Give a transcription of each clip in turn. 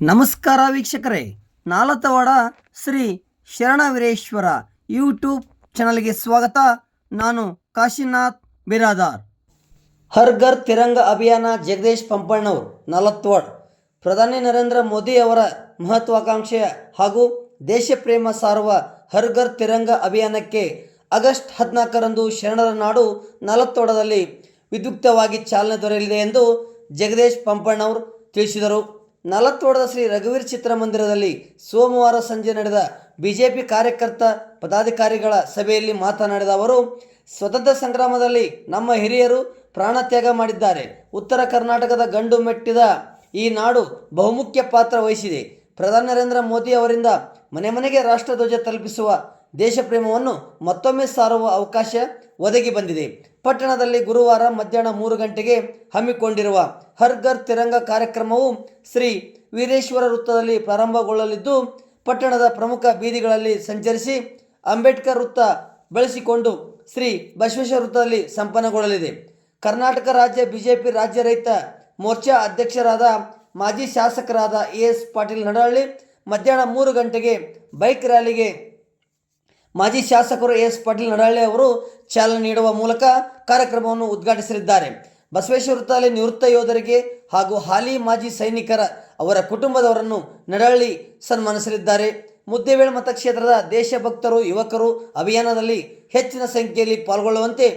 ನಮಸ್ಕಾರ ವೀಕ್ಷಕರೇ. ನಾಲತವಾಡ ಶ್ರೀ ಶರಣ ಶರಣವೀರೇಶ್ವರ ಯೂಟ್ಯೂಬ್ ಚಾನಲ್ಗೆ ಸ್ವಾಗತ. ನಾನು ಕಾಶಿನಾಥ್ ಬಿರಾದಾರ್. ಹರ್ ಘರ್ ತಿರಂಗ ಅಭಿಯಾನ ಜಗದೀಶ್ ಪಂಪಣ್ಣವರು ನಾಲತ್ವಾಡ್ ಪ್ರಧಾನಿ ನರೇಂದ್ರ ಮೋದಿ ಅವರ ಮಹತ್ವಾಕಾಂಕ್ಷೆಯ ಹಾಗೂ ದೇಶ ಪ್ರೇಮ ಸಾರುವ ಹರ್ ಘರ್ ತಿರಂಗ ಅಭಿಯಾನಕ್ಕೆ ಆಗಸ್ಟ್ ಹದಿನಾಲ್ಕರಂದು ಶರಣರ ನಾಡು ನಾಲತ್ವಾಡದಲ್ಲಿ ವಿದ್ಯುಕ್ತವಾಗಿ ಚಾಲನೆ ದೊರೆಯಲಿದೆ ಎಂದು ಜಗದೀಶ್ ಪಂಪಣ್ಣವರು ತಿಳಿಸಿದರು. ನಾಲತ್ವಾಡದ ಶ್ರೀ ರಘುವೀರ್ ಚಿತ್ರಮಂದಿರದಲ್ಲಿ ಸೋಮವಾರ ಸಂಜೆ ನಡೆದ ಬಿಜೆಪಿ ಕಾರ್ಯಕರ್ತ ಪದಾಧಿಕಾರಿಗಳ ಸಭೆಯಲ್ಲಿ ಮಾತನಾಡಿದ ಅವರು, ಸ್ವತಂತ್ರ ಸಂಗ್ರಾಮದಲ್ಲಿ ನಮ್ಮ ಹಿರಿಯರು ಪ್ರಾಣತ್ಯಾಗ ಮಾಡಿದ್ದಾರೆ. ಉತ್ತರ ಕರ್ನಾಟಕದ ಗಂಡು ಮೆಟ್ಟಿದ ಈ ನಾಡು ಬಹುಮುಖ್ಯ ಪಾತ್ರ ವಹಿಸಿದೆ. ಪ್ರಧಾನಿ ನರೇಂದ್ರ ಮೋದಿ ಅವರಿಂದ ಮನೆ ಮನೆಗೆ ರಾಷ್ಟ್ರಧ್ವಜ ತಲುಪಿಸುವ ದೇಶಪ್ರೇಮವನ್ನು ಮತ್ತೊಮ್ಮೆ ಸಾರುವ ಅವಕಾಶ ಒದಗಿ ಬಂದಿದೆ. ಪಟ್ಟಣದಲ್ಲಿ ಗುರುವಾರ ಮಧ್ಯಾಹ್ನ ಮೂರು ಗಂಟೆಗೆ ಹಮ್ಮಿಕೊಂಡಿರುವ ಹರ್ ಘರ್ ತಿರಂಗ ಕಾರ್ಯಕ್ರಮವು ಶ್ರೀ ವೀರೇಶ್ವರ ವೃತ್ತದಲ್ಲಿ ಪ್ರಾರಂಭಗೊಳ್ಳಲಿದ್ದು, ಪಟ್ಟಣದ ಪ್ರಮುಖ ಬೀದಿಗಳಲ್ಲಿ ಸಂಚರಿಸಿ ಅಂಬೇಡ್ಕರ್ ವೃತ್ತ ಬಳಸಿಕೊಂಡು ಶ್ರೀ ಬಸವೇಶ್ವರ ವೃತ್ತದಲ್ಲಿ ಸಂಪನ್ನಗೊಳ್ಳಲಿದೆ. ಕರ್ನಾಟಕ ರಾಜ್ಯ ಬಿಜೆಪಿ ರಾಜ್ಯ ರೈತ ಮೋರ್ಚಾ ಅಧ್ಯಕ್ಷರಾದ ಮಾಜಿ ಶಾಸಕರಾದ ಎ ಎಸ್ ಪಾಟೀಲ್ ನಡಹಳ್ಳಿ ಮಧ್ಯಾಹ್ನ ಮೂರು ಗಂಟೆಗೆ ಬೈಕ್ ರ್ಯಾಲಿಗೆ ಮಾಜಿ ಶಾಸಕರು ಎಸ್ ಪಾಟೀಲ್ ನಡಹಳ್ಳಿ ಅವರು ಚಾಲನೆ ನೀಡುವ ಮೂಲಕ ಕಾರ್ಯಕ್ರಮವನ್ನು ಉದ್ಘಾಟಿಸಲಿದ್ದಾರೆ. ಬಸವೇಶ್ವರ ವೃತ್ತದಲ್ಲಿ ನಿವೃತ್ತ ಯೋಧರಿಗೆ ಹಾಗೂ ಹಾಲಿ ಮಾಜಿ ಸೈನಿಕರ ಅವರ ಕುಟುಂಬದವರನ್ನು ನಡಹಳ್ಳಿ ಸನ್ಮಾನಿಸಲಿದ್ದಾರೆ. ಮುದ್ದೇಬೇಳೆ ಮತಕ್ಷೇತ್ರದ ದೇಶಭಕ್ತರು, ಯುವಕರು ಅಭಿಯಾನದಲ್ಲಿ ಹೆಚ್ಚಿನ ಸಂಖ್ಯೆಯಲ್ಲಿ ಪಾಲ್ಗೊಳ್ಳುವಂತೆ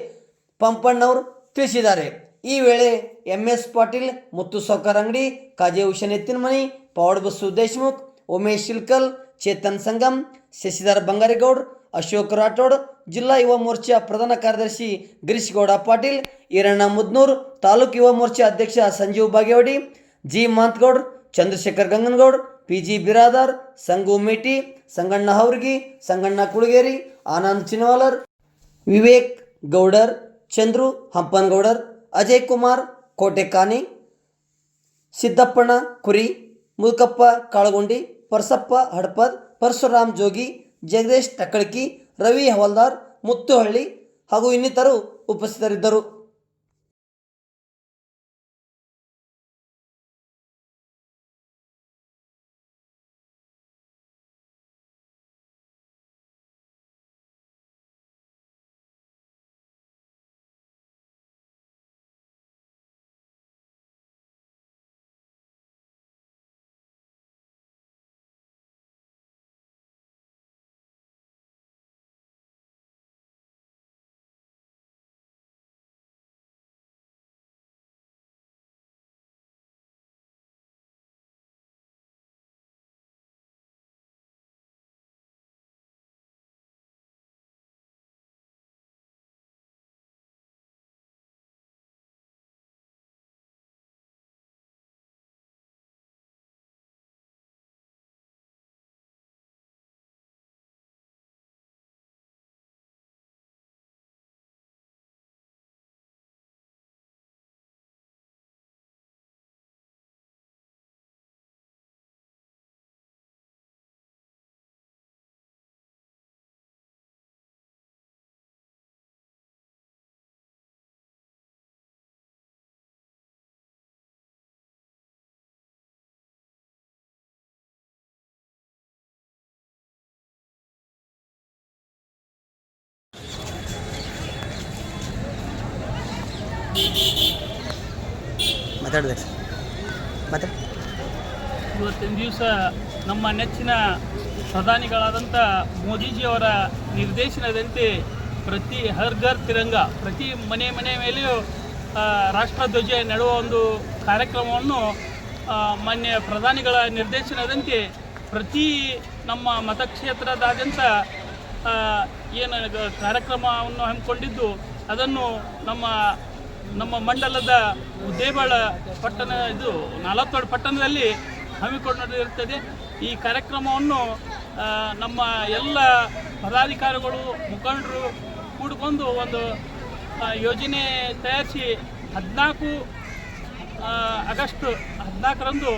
ಪಂಪಣ್ಣವರು ತಿಳಿಸಿದ್ದಾರೆ. ಈ ವೇಳೆ M S Patil, Muttu ಸೌಕರ್ Angadi, ಕಾಜೆ Usain Ettinamani, Pawad Basu Deshmukh, Umesh Shilkal, Chetan Sangam, Shashidhar ಬಂಗಾರೇಗೌಡ್ Ashok Rathod, ಜಿಲ್ಲಾ ಯುವ ಮೋರ್ಚಾ ಪ್ರಧಾನ ಕಾರ್ಯದರ್ಶಿ ಗಿರೀಶ್ ಗೌಡ ಪಾಟೀಲ್, ಈರಣ್ಣ ಮುದ್ನೂರ್, ತಾಲೂಕು ಯುವ ಮೋರ್ಚಾ ಅಧ್ಯಕ್ಷ Sanjeev Bagewadi, G Manthgoud, Chandrashekhar Ganganagoud P G Biradar, Sangu Meti, Sanganna Haurgi, Sanganna Kulageri, Anand Chinwalar, Vivek Goudar, Chandru Hampanagoudar, Ajay Kumar Kotekani Siddappanna Kuri Mulkappa Kalagundi, Parasappa Hadapad, Parashuram ಜೋಗಿ ಜಗದೀಶ್ ತಕ್ಕಳಕಿ ರವಿ ಹವಲ್ದಾರ್ ಮುತ್ತುಹಳ್ಳಿ ಹಾಗೂ ಇನ್ನಿತರು ಉಪಸ್ಥಿತರಿದ್ದರು. ಮತ್ತೆ ಇವತ್ತಿನ ದಿವಸ ನಮ್ಮ ನೆಚ್ಚಿನ ಪ್ರಧಾನಿಗಳಾದಂಥ ಮೋದಿಜಿಯವರ ನಿರ್ದೇಶನದಂತೆ ಪ್ರತಿ ಹರ್ ಘರ್ ತಿರಂಗ, ಪ್ರತಿ ಮನೆ ಮನೆ ಮೇಲೆಯೂ ರಾಷ್ಟ್ರಧ್ವಜ ನೆಡುವ ಒಂದು ಕಾರ್ಯಕ್ರಮವನ್ನು ಮಾನ್ಯ ಪ್ರಧಾನಿಗಳ ನಿರ್ದೇಶನದಂತೆ ಪ್ರತಿ ನಮ್ಮ ಮತಕ್ಷೇತ್ರದಾದ್ಯಂತ ಏನು ಕಾರ್ಯಕ್ರಮವನ್ನು ಹಮ್ಮಿಕೊಂಡಿದ್ದು, ಅದನ್ನು ನಮ್ಮ ನಮ್ಮ ಮಂಡಲದ ಉದ್ದೇಬಾಳ ಪಟ್ಟಣ ಇದು ನಾಲತ್ತೋಡು ಪಟ್ಟಣದಲ್ಲಿ ಹಮ್ಮಿಕೊಂಡಿರುತ್ತದೆ ಈ ಕಾರ್ಯಕ್ರಮವನ್ನು ನಮ್ಮ ಎಲ್ಲ ಪದಾಧಿಕಾರಿಗಳು, ಮುಖಂಡರು ಕೂಡಿಕೊಂಡು ಒಂದು ಯೋಜನೆ ತಯಾರಿಸಿ ಹದಿನಾಲ್ಕು ಆಗಸ್ಟ್ ಹದಿನಾಲ್ಕರಂದು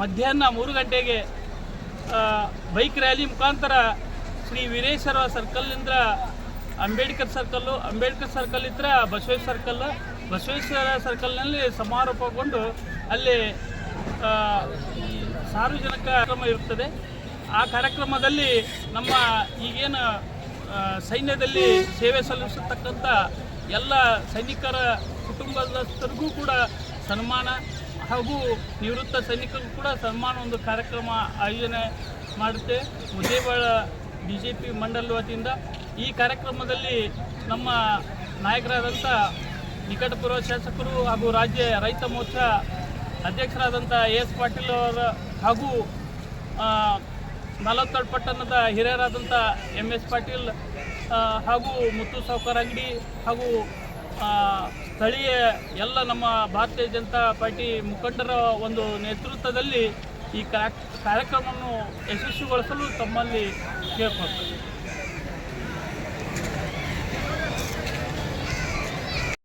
ಮಧ್ಯಾಹ್ನ ಮೂರು ಗಂಟೆಗೆ ಬೈಕ್ ರ್ಯಾಲಿ ಮುಖಾಂತರ ಶ್ರೀ ವೀರೇಶ್ವರ ಸರ್ಕಲ್ನಿಂದ ಅಂಬೇಡ್ಕರ್ ಸರ್ಕಲ್ಲು, ಅಂಬೇಡ್ಕರ್ ಸರ್ಕಲ್ ಇದ್ರೆ ಬಸವೇಶ್ವರ ಸರ್ಕಲ್ ಬಸವೇಶ್ವರ ಸರ್ಕಲ್ನಲ್ಲಿ ಸಮಾರೋಪಗೊಂಡು ಅಲ್ಲಿ ಸಾರ್ವಜನಿಕ ಕಾರ್ಯಕ್ರಮ ಇರುತ್ತದೆ. ಆ ಕಾರ್ಯಕ್ರಮದಲ್ಲಿ ನಮ್ಮ ಈಗೇನು ಸೈನ್ಯದಲ್ಲಿ ಸೇವೆ ಸಲ್ಲಿಸತಕ್ಕಂಥ ಎಲ್ಲ ಸೈನಿಕರ ಕುಟುಂಬದಸ್ಥರಿಗೂ ಕೂಡ ಸನ್ಮಾನ ಹಾಗೂ ನಿವೃತ್ತ ಸೈನಿಕರಿಗೂ ಕೂಡ ಸನ್ಮಾನ ಒಂದು ಕಾರ್ಯಕ್ರಮ ಆಯೋಜನೆ ಮಾಡುತ್ತೆ. ಮುದ್ದೇಬಾಳ ಬಿ ಜೆ ಪಿ ಮಂಡಲ ವತಿಯಿಂದ. ಈ ಕಾರ್ಯಕ್ರಮದಲ್ಲಿ ನಮ್ಮ ನಾಯಕರಾದಂಥ ನಿಕಟಪೂರ್ವ ಶಾಸಕರು ಹಾಗೂ ರಾಜ್ಯ ರೈತ ಮೋರ್ಚಾ ಅಧ್ಯಕ್ಷರಾದಂಥ ಎ ಎಸ್ ಪಾಟೀಲ್ ಅವರ ಹಾಗೂ ನಲವತ್ತೆರಡು ಪಟ್ಟಣದ ಹಿರಿಯರಾದಂಥ ಎಂ ಎಸ್ ಪಾಟೀಲ್ ಹಾಗೂ ಮುತ್ತು ಸಾವ್ಕಾರ್ ಅಂಗಡಿ ಹಾಗೂ ಸ್ಥಳೀಯ ಎಲ್ಲ ನಮ್ಮ ಭಾರತೀಯ ಜನತಾ ಪಾರ್ಟಿ ಮುಖಂಡರ ಒಂದು ನೇತೃತ್ವದಲ್ಲಿ ಈ ಕಾರ್ಯಕ್ರಮವನ್ನು ಯಶಸ್ವಿಗೊಳಿಸಲು ತಮ್ಮಲ್ಲಿ ಕೇಳ್ಕೊಳ್ತೇವೆ.